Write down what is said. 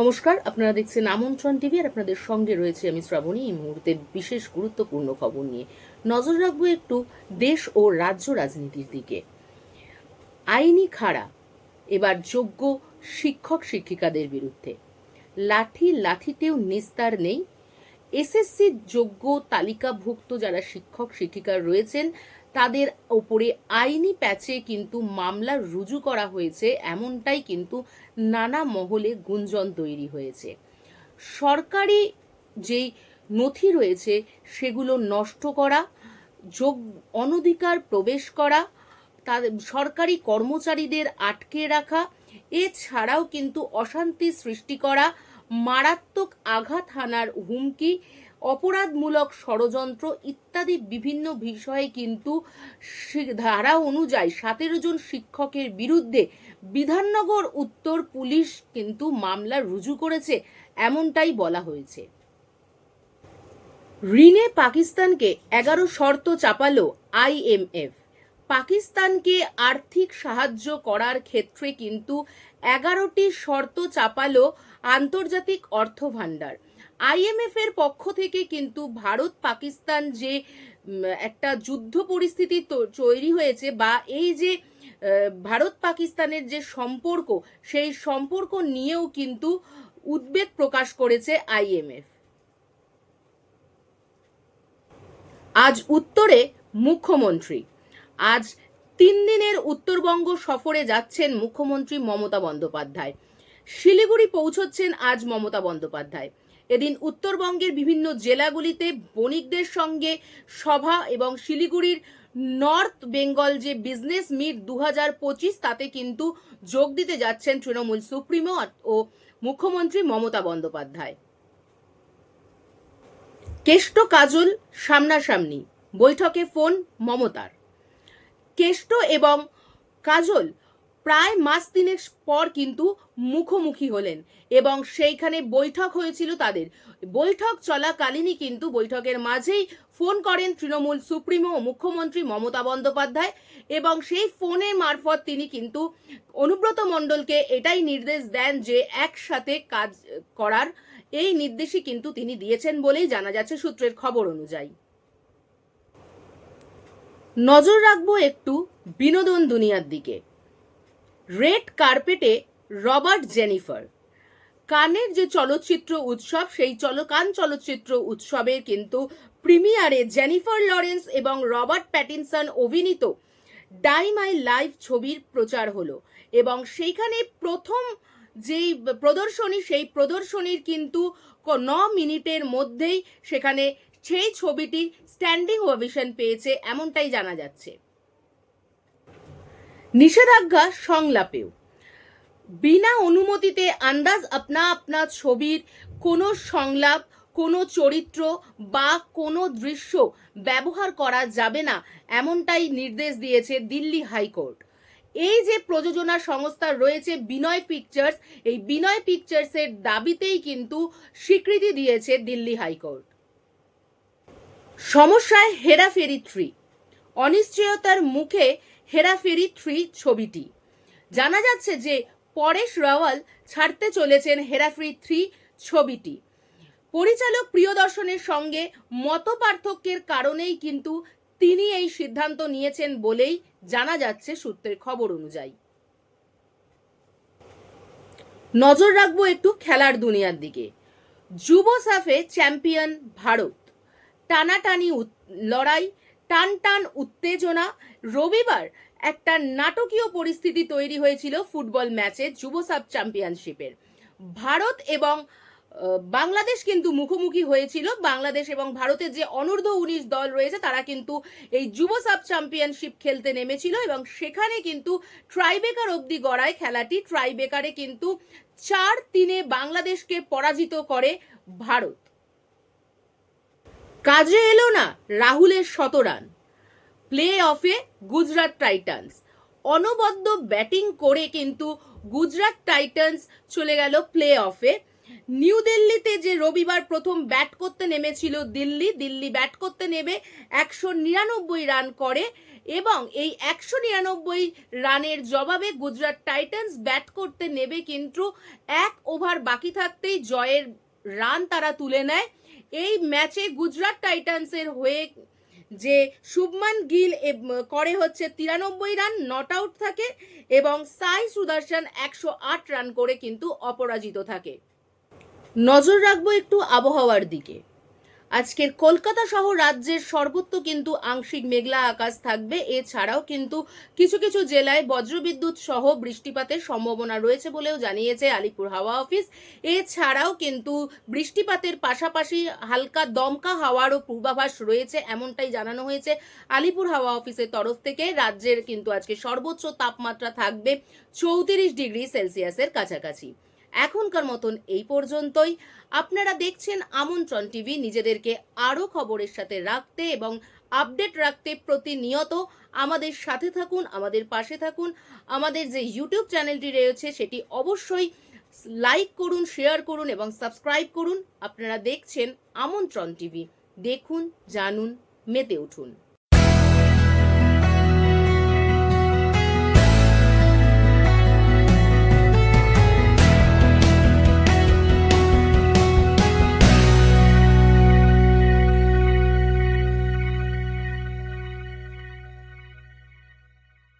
নমস্কার, আপনারা দেখছেন আমন্ত্রণ টিভি আর আপনাদের সঙ্গে রয়েছে আমি শ্রাবণী। এই মুহূর্তে বিশেষ গুরুত্বপূর্ণ খবর নিয়ে নজর রাখব একটু দেশ ও রাজ্য রাজনীতির দিকে। আইনি খাড়া, এবার যোগ্য শিক্ষক শিক্ষিকাদের বিরুদ্ধে। লাঠি লাঠিতেও নিস্তার নেই এসএসসি যোগ্য তালিকাভুক্ত যারা শিক্ষক শিক্ষিকা রয়েছেন, তাদের ওপরে আইনি প্যাচে কিন্তু মামলা রুজু করা হয়েছে, এমনটাই কিন্তু নানা মহলে গুঞ্জন তৈরি হয়েছে। সরকারি যেই নথি রয়েছে, সেগুলো নষ্ট করা, যোগ অনধিকার প্রবেশ করা তাদের সরকারি কর্মচারীদের আটকে রাখা, এছাড়াও কিন্তু অশান্তি সৃষ্টি করা মারাত্মক আঘাত হানার হুমকি, অপরাধমূলক ষড়যন্ত্র ইত্যাদি বিভিন্ন বিষয়ে কিন্তু ধারা অনুযায়ী সতেরো জন শিক্ষকের বিরুদ্ধে বিধাননগর উত্তর পুলিশ কিন্তু মামলা রুজু করেছে, এমনটাই বলা হয়েছে। ঋণে পাকিস্তানকে এগারো শর্ত চাপালো আইএমএফ পাকিস্তানকে আর্থিক সাহায্য করার ক্ষেত্রে কিন্তু এগারোটি শর্ত চাপালো আন্তর্জাতিক অর্থ ভাণ্ডার আইএমএফ এর পক্ষ থেকে কিন্তু ভারত পাকিস্তান যে একটা যুদ্ধ পরিস্থিতি তৈরি হয়েছে বা এই যে ভারত পাকিস্তানের যে সম্পর্ক, সেই সম্পর্ক নিয়েও কিন্তু উদ্বেগ প্রকাশ করেছে আইএমএফ। আজ উত্তরে মুখ্যমন্ত্রী আজ তিন দিনের উত্তরবঙ্গ সফরে যাচ্ছেন মুখ্যমন্ত্রী মমতা বন্দ্যোপাধ্যায়। শিলিগুড়ি পৌঁছচ্ছেন আজ মমতা বন্দ্যোপাধ্যায়। এদিন উত্তরবঙ্গের বিভিন্ন জেলাগুলিতে বণিকদের সঙ্গে সভা এবং শিলিগুড়ির নর্থ বেঙ্গল যে বিজনেস মিট দু হাজার পঁচিশ, তাতে কিন্তু যোগ দিতে যাচ্ছেন তৃণমূল সুপ্রিমো ও মুখ্যমন্ত্রী মমতা বন্দ্যোপাধ্যায়। কেষ্ট কাজল সামনাসামনি। বৈঠকে ফোন মমতার। কেষ্ট এবং কাজল প্রায় মাস তিনেক পর কিন্তু মুখোমুখি হলেন এবং সেইখানে বৈঠক হয়েছিল তাদের। বৈঠক চলাকালীনই কিন্তু বৈঠকের মাঝেই ফোন করেন তৃণমূল সুপ্রিমো মুখ্যমন্ত্রী মমতা বন্দ্যোপাধ্যায় এবং সেই ফোনের মারফত তিনি কিন্তু অনুব্রত মণ্ডলকে এটাই নির্দেশ দেন যে একসাথে কাজ করার এই নির্দেশই কিন্তু তিনি দিয়েছেন বলেই জানা যাচ্ছে সূত্রের খবর অনুযায়ী। নজর রাখব একটু বিনোদন দুনিয়ার দিকে। রেড কার্পেটে রবার্ট জেনিফার। কানের যে চলচ্চিত্র উৎসব, সেই চল কান চলচ্চিত্র উৎসবের কিন্তু প্রিমিয়ারে জেনিফার লরেন্স এবং রবার্ট প্যাটিনসন অভিনীত ডাই মাই লাইফ ছবির প্রচার হলো এবং সেইখানে প্রথম যেই প্রদর্শনী, সেই প্রদর্শনীর কিন্তু ন মিনিটের মধ্যেই সেখানে সেই ছবিটি স্ট্যান্ডিং ওভেশন পেয়েছে, এমনটাই জানা যাচ্ছে। নিষেধাজ্ঞা সংলাপেও। বিনা অনুমতিতে আন্দাজ আপনা আপনা ছবির কোনো সংলাপ, কোনো চরিত্র বা কোনো দৃশ্য ব্যবহার করা যাবে না, এমনটাই নির্দেশ দিয়েছে দিল্লি হাইকোর্ট। এই যে প্রযোজনা সংস্থা রয়েছে বিনয় পিকচার্স এই বিনয় পিকচার্সের দাবিতেই কিন্তু স্বীকৃতি দিয়েছে দিল্লি হাইকোর্ট। সমস্যায় হেরাফেরি থ্রি অনিশ্চয়তার মুখে হেরাফেরি থ্রি ছবিটি। জানা যাচ্ছে যে পরেশ রাওয়াল ছাড়তে চলেছেন হেরাফেরি থ্রি ছবিটি। পরিচালক প্রিয়দর্শনের সঙ্গে মত পার্থক্যের কারণেই কিন্তু তিনি এই সিদ্ধান্ত নিয়েছেন বলেই জানা যাচ্ছে সূত্রের খবর অনুযায়ী। নজর রাখব একটু খেলার দুনিয়ার দিকে। যুব সাফে চ্যাম্পিয়ন ভারত। টানাটানি লড়াই, টান টান উত্তেজনা। রবিবার একটা নাটকীয় পরিস্থিতি তৈরি হয়েছিল ফুটবল ম্যাচে যুব সাব চ্যাম্পিয়নশিপের। ভারত এবং বাংলাদেশ কিন্তু মুখোমুখি হয়েছিল। বাংলাদেশ এবং ভারতের যে অনূর্ধ্ব উনিশ দল রয়েছে, তারা কিন্তু এই যুব সাব চ্যাম্পিয়নশিপ খেলতে নেমেছিল এবং সেখানে কিন্তু ট্রাইবেকার অবধি গড়ায় খেলাটি। ট্রাইবেকারে কিন্তু চার তিনে বাংলাদেশকে পরাজিত করে ভারত। কাজে এলো না রাহুলের শত রান। প্লে অফে গুজরাট টাইটান্স অনবদ্য ব্যাটিং করে কিন্তু গুজরাট টাইটান্স চলে গেল প্লে অফে নিউ দিল্লিতে যে রবিবার প্রথম ব্যাট করতে নেমেছিল দিল্লি দিল্লি ব্যাট করতে নেবে একশো নিরানব্বই রান করে এবং এই একশো নিরানব্বই রানের জবাবে গুজরাট টাইটান্স ব্যাট করতে নেবে কিন্তু এক ওভার বাকি থাকতেই জয়ের রান তারা তুলে নেয়। এই ম্যাচে গুজরাট টাইটান্সের হয়ে যে শুভমান গিল করে হচ্ছে তিরানব্বই রান নট আউট থাকে এবং সাই সুদর্শন একশো আট রান করে কিন্তু অপরাজিত থাকে। নজর রাখব একটু আবহাওয়ার দিকে। আজকের কলকাতা সহ রাজ্যের সর্বত্র কিন্তু আংশিক মেঘলা আকাশ থাকবে। এছাড়াও কিন্তু কিছু কিছু জেলায় বজ্রবিদ্যুৎ সহ বৃষ্টিপাতের সম্ভাবনা রয়েছে বলেও জানিয়েছে আলিপুর হাওয়া অফিস। এছাড়াও কিন্তু বৃষ্টিপাতের পাশাপাশি হালকা দমকা হাওয়ারও পূর্বাভাস রয়েছে এমনটাই জানানো হয়েছে আলিপুর হাওয়া অফিসের তরফ থেকে। রাজ্যের কিন্তু আজকে সর্বোচ্চ তাপমাত্রা থাকবে চৌত্রিশ ডিগ্রি সেলসিয়াসের কাছাকাছি। এখনকার মতন এই পর্যন্তই। আপনারা দেখছেন আমন্ত্রণ টিভি। নিজেদেরকে আরও খবরের সাথে রাখতে এবং আপডেট রাখতে প্রতিনিয়ত আমাদের সাথে থাকুন, আমাদের পাশে থাকুন। আমাদের যে ইউটিউব চ্যানেলটি রয়েছে, সেটি অবশ্যই লাইক করুন, শেয়ার করুন এবং সাবস্ক্রাইব করুন। আপনারা দেখছেন আমন্ত্রণ টিভি। দেখুন, জানুন, মেতে উঠুন।